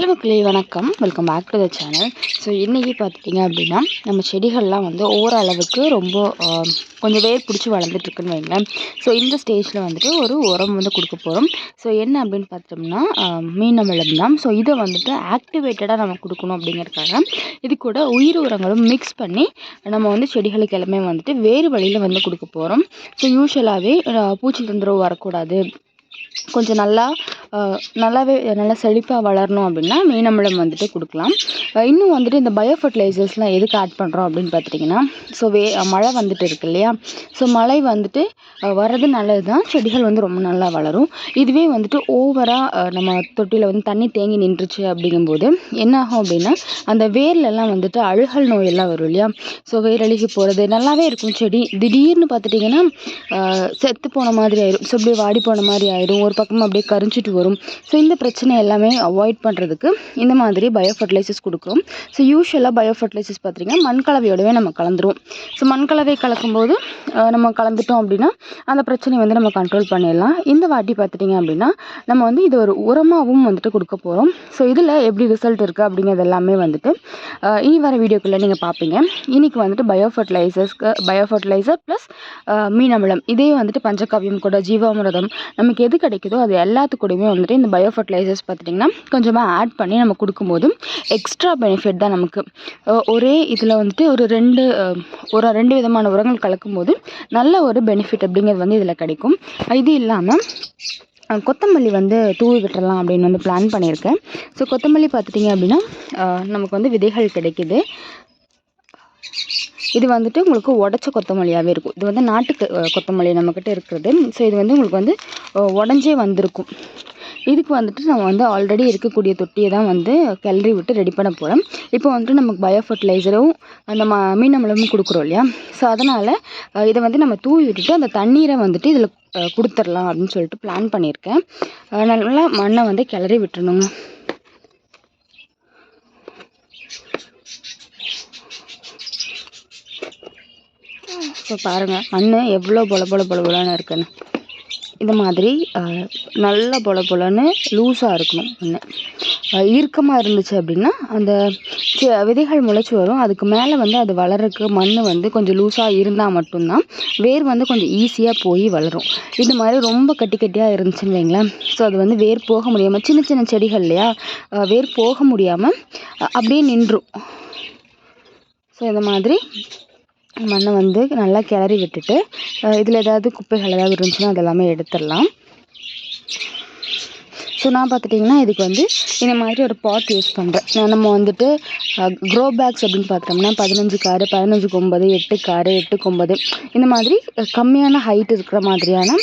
Hello மக்களே வணக்கம். Welcome back to the channel so இன்றைக்கி பார்த்துட்டிங்க அப்படின்னா நம்ம செடிகள்லாம் வந்து ஓரளவுக்கு ரொம்ப கொஞ்சம் வேர் பிடிச்சி வளர்ந்துட்டுருக்குன்னு வைங்களேன். ஸோ இந்த ஸ்டேஜில் வந்துட்டு ஒரு உரம் வந்து கொடுக்க போகிறோம் ஸோ என்ன அப்படின்னு பார்த்தோம்னா மீன் அமிலம் தான். ஸோ இதை வந்துட்டு ஆக்டிவேட்டடாக நம்ம கொடுக்கணும் அப்படிங்கிறதுக்காக இது கூட உயிர் உரங்களும் மிக்ஸ் பண்ணி நம்ம வந்து செடிகளுக்கு எல்லாமே வந்துட்டு வேறு வழியில் வந்து கொடுக்க போகிறோம் ஸோ யூஸ்வலாகவே பூச்சி தொந்தரவு வரக்கூடாது. கொஞ்சம் நல்லா நல்லாவே நல்லா செழிப்பாக வளரணும் அப்படின்னா மெயின் அமிலம் வந்துட்டு கொடுக்கலாம். இன்னும் வந்துட்டு இந்த பயோ ஃபர்டிலைசர்ஸ்லாம் எதுக்கு ஆட் பண்ணுறோம் அப்படின்னு பார்த்துட்டிங்கன்னா ஸோ வே மழை வந்துட்டு இருக்கு இல்லையா? ஸோ மழை வந்துட்டு வர்றது நல்லது தான் செடிகள் வந்து ரொம்ப நல்லா வளரும். இதுவே வந்துட்டு ஓவராக நம்ம தொட்டியில் வந்து தண்ணி தேங்கி நின்றுச்சு அப்படிங்கும்போது என்ன ஆகும் அப்படின்னா அந்த வேர்லெல்லாம் வந்துட்டு அழுகல் நோயெல்லாம் வரும் இல்லையா? ஸோ வேர் அழுகி போகிறது நல்லாவே இருக்கும் செடி. திடீர்னு பார்த்துட்டிங்கன்னா செத்து போன மாதிரி ஆயிரும். ஸோ அப்படியே வாடி போன மாதிரி ஆயிடும் ஒரு பக்கமாக அப்படியே கரிஞ்சிட்டு வரும். ஸோ இந்த பிரச்சனை எல்லாமே அவாய்ட் பண்ணுறதுக்கு இந்த மாதிரி பயோ ஃபர்டிலைசர்ஸ் கொடுக்குறோம். ஸோ யூஸ்வலாக பயோ ஃபர்டிலைசர்ஸ் பார்த்திங்கன்னா மண் கலவையோடவே நம்ம கலந்துருவோம். ஸோ மண்கலவை கலக்கும்போது நம்ம கலந்துட்டோம் அப்படின்னா அந்த பிரச்சனையை வந்து நம்ம கண்ட்ரோல் பண்ணிடலாம். இந்த வாட்டி பார்த்துட்டிங்க அப்படின்னா நம்ம வந்து இது ஒரு உரமாகவும் வந்துட்டு கொடுக்க போகிறோம் ஸோ இதில் எப்படி ரிசல்ட் இருக்குது அப்படிங்கிறது எல்லாமே வந்துட்டு இனி வர வீடியோக்குள்ளே நீங்கள் பார்ப்பீங்க இன்னைக்கு வந்துட்டு பயோ ஃபர்டிலைசர்ஸ்க்கு பயோ ஃபர்டிலைசர் ப்ளஸ் மீன் இதே வந்துட்டு பஞ்சகாவியம் கூட ஜீவாமிரதம். நமக்கு எது கிடைக்குதோ அது எல்லாத்துக்கூடயுமே வந்துட்டு இந்த பயோ ஃபர்டிலைசர்ஸ் பார்த்துட்டிங்கன்னா கொஞ்சமாக ஆட் பண்ணி நம்ம கொடுக்கும்போது எக்ஸ்ட்ரா பெனிஃபிட் தான் நமக்கு. ஒரே இதில் வந்துட்டு ஒரு ரெண்டு ஒரு ரெண்டு விதமான உரங்கள் கலக்கும்போது நல்ல ஒரு பெனிஃபிட் அப்படிங்கிறது வந்து இதில் கிடைக்கும். இது இல்லாமல் கொத்தமல்லி வந்து தூவி விட்டுறலாம் அப்படின்னு வந்து பிளான் பண்ணியிருக்கேன். ஸோ கொத்தமல்லி பார்த்துட்டிங்க அப்படின்னா நமக்கு வந்து விதைகள் கிடைக்கிது. இது வந்துட்டு உங்களுக்கு உடச்ச கொத்தமல்லியாகவே இருக்கும். இது வந்து நாட்டு கொத்தமல்லி நம்மக்கிட்ட இருக்கிறது. ஸோ இது வந்து உங்களுக்கு வந்து உடஞ்சே வந்திருக்கும். இதுக்கு வந்துட்டு நம்ம வந்து ஆல்ரெடி இருக்கக்கூடிய தொட்டியை தான் வந்து கிளறி விட்டு ரெடி பண்ண போகிறோம் இப்போ வந்துட்டு நமக்கு பயோ ஃபர்டிலைசரும் அந்த ம மீன் அமிலமும் கொடுக்குறோம் இல்லையா? ஸோ அதனால் இதை வந்து நம்ம தூவி விட்டுட்டு அந்த தண்ணீரை வந்துட்டு இதில் கொடுத்துடலாம் அப்படின்னு சொல்லிட்டு பிளான் பண்ணியிருக்கேன். நல்லா மண்ணை வந்து கிளறி விட்டுறணுங்க ஸோ பாருங்கள் மண் எவ்வளோ பொல பொல பொல பொலன்னு இருக்குன்னு. இந்த மாதிரி நல்லா பொல பொலன்னு லூஸாக இருக்கணும் மண் இறுக்கமாக இருந்துச்சு அப்படின்னா அந்த விதைகள் முளைச்சி வரும். அதுக்கு மேலே வந்து அது வளர்றதுக்கு மண் வந்து கொஞ்சம் லூஸாக இருந்தால் மட்டும்தான் வேர் வந்து கொஞ்சம் ஈஸியாக போய் வளரும். இது மாதிரி ரொம்ப கட்டி கட்டியாக இருந்துச்சுன்னு வைங்களேன். ஸோ அது வந்து வேர் போக முடியாமல் சின்ன சின்ன செடிகள் இல்லையா? வேர் போக முடியாமல் அப்படியே நின்றும். ஸோ இந்த மாதிரி மண்ணை வந்து நல்லா கிளறி விட்டுட்டு இதில் ஏதாவது குப்பைகள் ஏதாவது இருந்துச்சுன்னா அதெல்லாமே எடுத்துடலாம். ஸோ நான் பார்த்துட்டிங்கன்னா இதுக்கு வந்து இந்த மாதிரி ஒரு பாட் யூஸ் பண்ணுறேன் நம்ம வந்துட்டு க்ரோ பேக்ஸ் அப்படின்னு பார்த்தோம்னா பதினஞ்சு காரு பதினஞ்சுக்கு ஒம்பது எட்டு காரு எட்டுக்கு ஒம்பது இந்த மாதிரி கம்மியான ஹைட் இருக்கிற மாதிரியான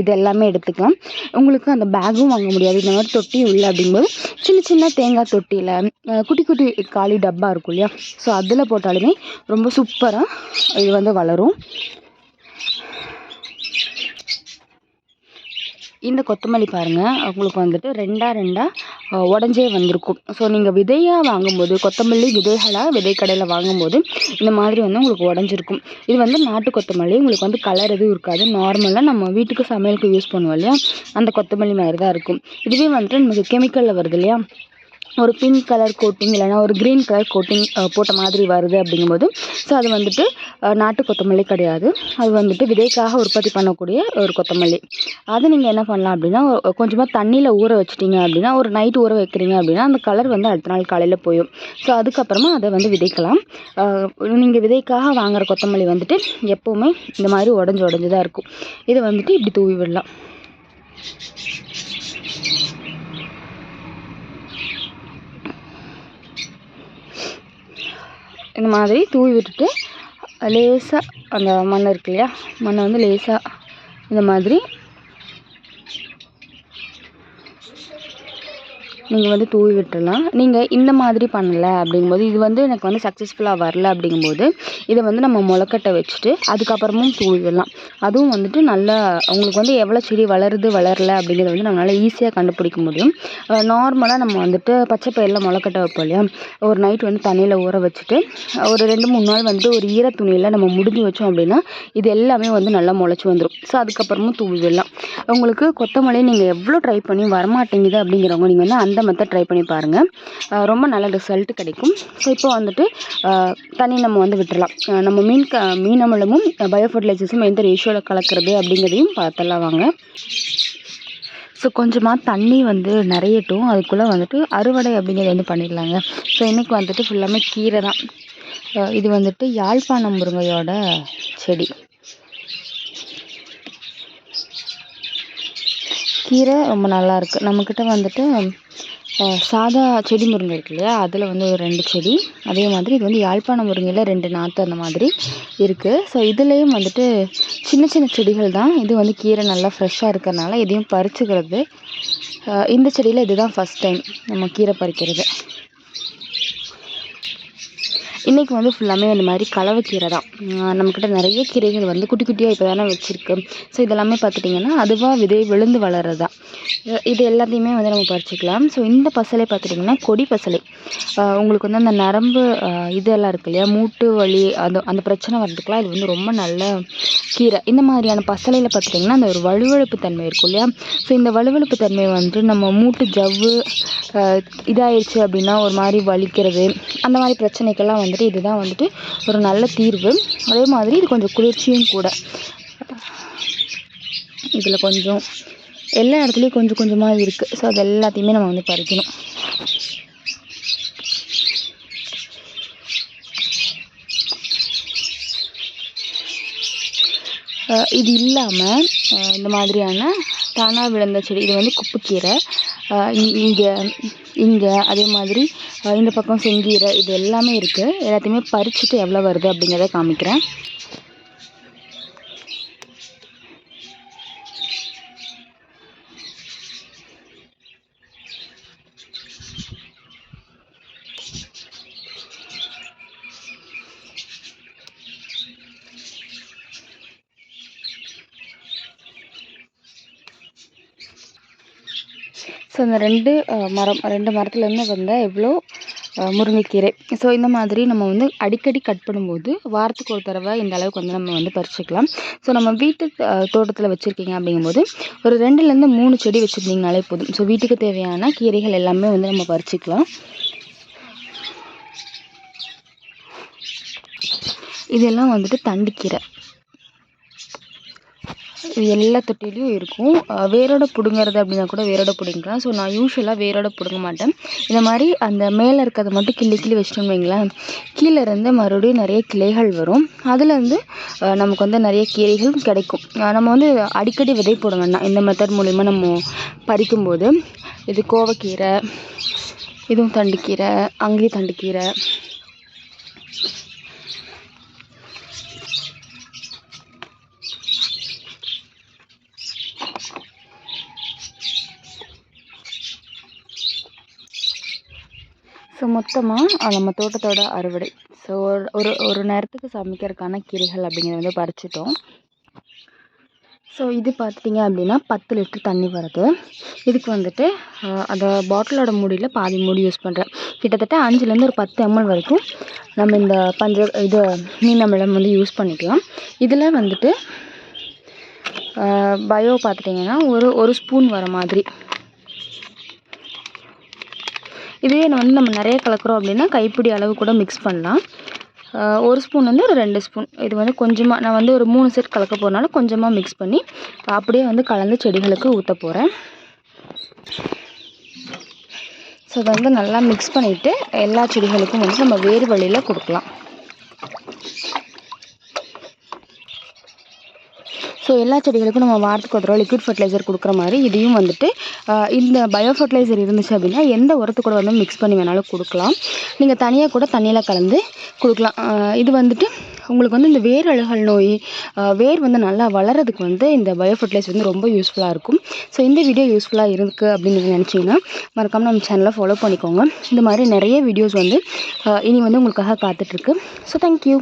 இது எல்லாமே எடுத்துக்கலாம். உங்களுக்கு அந்த பேக்கும் வாங்க முடியாது. இந்த மாதிரி தொட்டி உள்ள அப்படிங்கும்போது சின்ன சின்ன தேங்காய் தொட்டியில் குட்டி குட்டி காலி டப்பா இருக்கும் இல்லையா? ஸோ அதில் போட்டாலுமே ரொம்ப சூப்பராக இது வந்து வளரும். இந்த கொத்தமல்லி பாருங்கள் உங்களுக்கு வந்துட்டு ரெண்டாக ரெண்டாக உடஞ்சே வந்திருக்கும். ஸோ நீங்கள் விதையாக வாங்கும்போது கொத்தமல்லி விதைகளாக விதைக்கடையில் வாங்கும்போது இந்த மாதிரி வந்து உங்களுக்கு உடஞ்சிருக்கும். இது வந்து நாட்டு கொத்தமல்லி உங்களுக்கு வந்து கலர் எதுவும் இருக்காது. நார்மலாக நம்ம வீட்டுக்கு சமையலுக்கு யூஸ் பண்ணுவோம் இல்லையா? அந்த கொத்தமல்லி மாதிரி தான் இருக்கும். இதுவே வந்துட்டு நமக்கு கெமிக்கலில் வருது இல்லையா? ஒரு பிங்க் கலர் கோட்டிங் இல்லைனா ஒரு க்ரீன் கலர் கோட்டிங் போட்ட மாதிரி வருது அப்படிங்கும்போது ஸோ அது வந்துட்டு நாட்டு கொத்தமல்லி கிடையாது. அது வந்துட்டு விதைக்காக உற்பத்தி பண்ணக்கூடிய ஒரு கொத்தமல்லி. அதை நீங்கள் என்ன பண்ணலாம் அப்படின்னா கொஞ்சமாக தண்ணியில் ஊற வச்சிட்டிங்க அப்படின்னா ஒரு நைட் ஊற வைக்கிறீங்க அப்படின்னா அந்த கலர் வந்து அடுத்த நாள் காலையில் போயிடும். ஸோ அதுக்கப்புறமா அதை வந்து விதைக்கலாம். நீங்கள் விதைக்காக வாங்குற கொத்தமல்லி வந்துட்டு எப்போவுமே இந்த மாதிரி உடஞ்சி உடஞ்சி தான் இருக்கும். இதை வந்துட்டு இப்படி தூவி விடலாம். இந்த மாதிரி தூவி விட்டுட்டு லேசாக அந்த மண் இருக்கு இல்லையா? மண்ணை வந்து லேசாக இந்த மாதிரி நீங்கள் வந்து தூவி விட்டுடலாம் நீங்கள் இந்த மாதிரி பண்ணலை அப்படிங்கும்போது இது வந்து எனக்கு வந்து சக்ஸஸ்ஃபுல்லாக வரல அப்படிங்கும்போது இதை வந்து நம்ம முளைக்கட்டை வச்சுட்டு அதுக்கப்புறமும் தூவி விடலாம். அதுவும் வந்துட்டு நல்லா உங்களுக்கு வந்து எவ்வளோ செடி வளருது வளரல அப்படிங்கிறத வந்து நம்மளால் ஈஸியாக கண்டுபிடிக்க முடியும். நார்மலாக நம்ம வந்துட்டு பச்சை பயிரில் முளைக்கட்டை வைப்போம் இல்லையா? ஒரு நைட் வந்து தண்ணியில் ஊற வச்சுட்டு ஒரு ரெண்டு மூணு நாள் வந்துட்டு ஒரு ஈர துணியில் நம்ம முடிஞ்சு வச்சோம் அப்படின்னா இது எல்லாமே வந்து நல்லா முளைச்சி வந்துடும் ஸோ அதுக்கப்புறமும் தூவி விடலாம். உங்களுக்கு கொத்தமல்லி நீங்கள் எவ்வளோ ட்ரை பண்ணி வரமாட்டேங்குது அப்படிங்கிறவங்க நீங்கள் வந்து அந்த இந்த மெத்தட் ட்ரை பண்ணி பாருங்கள் ரொம்ப நல்ல ரிசல்ட் கிடைக்கும். ஸோ இப்போ வந்துட்டு தண்ணி நம்ம வந்து விட்டுறலாம். நம்ம மீன் க மீன் அமிலமும் பயோ ஃபர்டிலைசர்ஸும் எந்த ரேஷியோவில் கலக்கிறது அப்படிங்கிறதையும் பார்த்தலாம் வாங்க. ஸோ கொஞ்சமாக தண்ணி வந்து நிறையட்டும். அதுக்குள்ளே வந்துட்டு அறுவடை அப்படிங்கிறது வந்து பண்ணிடலாங்க. ஸோ இன்றைக்கி வந்துட்டு ஃபுல்லாமே கீரை தான். இது வந்துட்டு யாழ்ப்பாணம் முருங்கையோட செடி. கீரை ரொம்ப நல்லாயிருக்கு நம்மக்கிட்ட வந்துட்டு சாதா செடி முருங்கை இருக்கு இல்லையா? அதில் வந்து ஒரு ரெண்டு செடி. அதே மாதிரி இது வந்து யாழ்ப்பாண முருங்கையில் ரெண்டு நாற்று அந்த மாதிரி இருக்குது ஸோ இதுலேயும் வந்துட்டு சின்ன சின்ன செடிகள் தான். இது வந்து கீரை நல்லா ஃப்ரெஷ்ஷாக இருக்கிறனால இதையும் பறிச்சுக்கிறது. இந்த செடியில் இதுதான் ஃபஸ்ட் டைம் நம்ம கீரை பறிக்கிறது. இன்றைக்கி வந்து ஃபுல்லாமே இந்த மாதிரி கலவை கீரை தான் நம்மக்கிட்ட நிறைய கீரைகள் வந்து குட்டி குட்டியாக இப்போ தானே வச்சுருக்கு. ஸோ இதெல்லாமே பார்த்துட்டிங்கன்னா அதுவாக விதை விழுந்து வளர்றது தான். இது எல்லாத்தையுமே வந்து நம்ம பறிச்சுக்கலாம். ஸோ இந்த பசலை பார்த்துட்டிங்கன்னா கொடி பசலை. உங்களுக்கு வந்து அந்த நரம்பு இதெல்லாம் இருக்கு இல்லையா? மூட்டு வலி அந்த அந்த பிரச்சனை வர்றதுக்கெலாம் இது வந்து ரொம்ப நல்ல கீரை. இந்த மாதிரியான பசலையில் பார்த்துட்டிங்கன்னா அந்த ஒரு வழுவழுப்பு தன்மை இருக்கும் இல்லையா? ஸோ இந்த வலுவழுப்பு தன்மை வந்து நம்ம மூட்டு ஜவ்வு ஆஹ் இதாயிருச்சு அப்படின்னா ஒரு மாதிரி வலிக்கிறது அந்த மாதிரி பிரச்சனைக்கெல்லாம் வந்து வந்துட்டு இதுதான் வந்துட்டு ஒரு நல்ல தீர்வு. அதே மாதிரி இது கொஞ்சம் குளிர்ச்சியும் கூட. இதில் கொஞ்சம் எல்லா இடத்துலையும் கொஞ்சம் கொஞ்சமாக இருக்குது ஸோ அது எல்லாத்தையுமே நம்ம வந்து பறிக்கணும். இது இல்லாமல் இந்த மாதிரியான தானாக விழுந்த செடி இது வந்து குப்பைக்கீரை. இங்கே இங்கே அதே மாதிரி இந்த பக்கம் செங்கீரை இது எல்லாமே இருக்குது எல்லாத்தையுமே பறிச்சுட்டு எவ்வளோ வருது அப்படிங்கிறத காமிக்கிறேன். ஸோ இந்த ரெண்டு மரம் ரெண்டு மரத்துலேருந்து வந்த எவ்வளோ முருங்கைக்கீரை. ஸோ இந்த மாதிரி நம்ம வந்து அடிக்கடி கட் பண்ணும்போது வாரத்துக்கு ஒரு தடவை இந்த அளவுக்கு வந்து நம்ம வந்து பறிச்சுக்கலாம். ஸோ நம்ம வீட்டு தோட்டத்தில் வச்சுருக்கீங்க அப்படிங்கும்போது ஒரு ரெண்டுலேருந்து மூணு செடி வச்சுருந்தீங்கனாலே போதும். ஸோ வீட்டுக்கு தேவையான கீரைகள் எல்லாமே வந்து நம்ம பறிச்சுக்கலாம். இதெல்லாம் வந்துட்டு தண்டுக்கீரை இது எல்லா தொட்டிலையும் இருக்கும். வேரோட பிடுங்கிறது அப்படின்னா கூட வேரோட பிடுங்கிக்கலாம். ஸோ நான் யூஸ்வலாக வேரோட பிடுங்க மாட்டேன். இந்த மாதிரி அந்த மேலே இருக்கிறத மட்டும் கிள்ளி கிள்ளி வச்சிட்டோம்னு வைங்களேன். கீழே இருந்து மறுபடியும் நிறைய கிளைகள் வரும். அதுலேருந்து நமக்கு வந்து நிறைய கீரைகள் கிடைக்கும். நம்ம வந்து அடிக்கடி விதை போட இந்த மெத்தட் மூலிமா நம்ம பறிக்கும்போது. இது கோவக்கீரை இதுவும் தண்டுக்கீரை அங்கேயும் தண்டுக்கீரை ஸோ மொத்தமாக நம்ம தோட்டத்தோட அறுவடை. ஸோ ஒரு ஒரு ஒரு நேரத்துக்கு சமைக்கிறதுக்கான கீரைகள் அப்படிங்கிறத வந்து பறிச்சிட்டோம். ஸோ இது பார்த்துட்டிங்க அப்படின்னா பத்து லிட்டர் தண்ணி வருது. இதுக்கு வந்துட்டு அந்த பாட்டிலோட மூடியில் பாதி மூடி யூஸ் பண்ணுறேன் கிட்டத்தட்ட அஞ்சுலேருந்து ஒரு பத்து எம்எல் வரைக்கும் நம்ம இந்த பஞ்ச இது மீன் வந்து யூஸ் பண்ணிக்கலாம். இதில் வந்துட்டு பயோ பார்த்துட்டிங்கன்னா ஒரு ஒரு ஸ்பூன் வர மாதிரி. இதுவே வந்து நம்ம நிறைய கலக்கிறோம் அப்படின்னா கைப்பிடி அளவு கூட மிக்ஸ் பண்ணலாம். ஒரு ஸ்பூன் வந்து ஒரு ரெண்டு ஸ்பூன் இது வந்து கொஞ்சமாக நான் வந்து ஒரு மூணு செட் கலக்க போகிறனால கொஞ்சமாக மிக்ஸ் பண்ணி அப்படியே வந்து கலந்து செடிகளுக்கு ஊற்ற போகிறேன் ஸோ இதை வந்து நல்லா மிக்ஸ் பண்ணிவிட்டு எல்லா செடிகளுக்கும் வந்து நம்ம வேறு வழியில் கொடுக்கலாம். ஸோ எல்லா செடிகளுக்கும் நம்ம வாரத்துக்கு ஒரு தடவை லிக்விட் ஃபர்டிலைசர் கொடுக்குற மாதிரி இதையும் வந்துட்டு இந்த பயோ ஃபர்டிலைசர் இருந்துச்சு அப்படின்னா எந்த உரத்து கூட வந்து மிக்ஸ் பண்ணி வேணாலும் கொடுக்கலாம். நீங்கள் தனியாக கூட தண்ணியில் கலந்து கொடுக்கலாம். இது வந்துட்டு உங்களுக்கு வந்து இந்த வேர் அழுகல் நோய் வேர் வந்து நல்லா வளர்கிறதுக்கு வந்து இந்த பயோ ஃபர்டிலைசர் வந்து ரொம்ப யூஸ்ஃபுல்லாக இருக்கும். ஸோ இந்த வீடியோ யூஸ்ஃபுல்லாக இருக்குது அப்படின்னு நீங்கள் நினச்சிங்கன்னா மறக்காமல் நம்ம சேனலை ஃபாலோ பண்ணிக்கோங்க. இந்த மாதிரி நிறைய வீடியோஸ் வந்து இனி வந்து உங்களுக்காக காத்துட்ருக்கு ஸோ தேங்க்யூ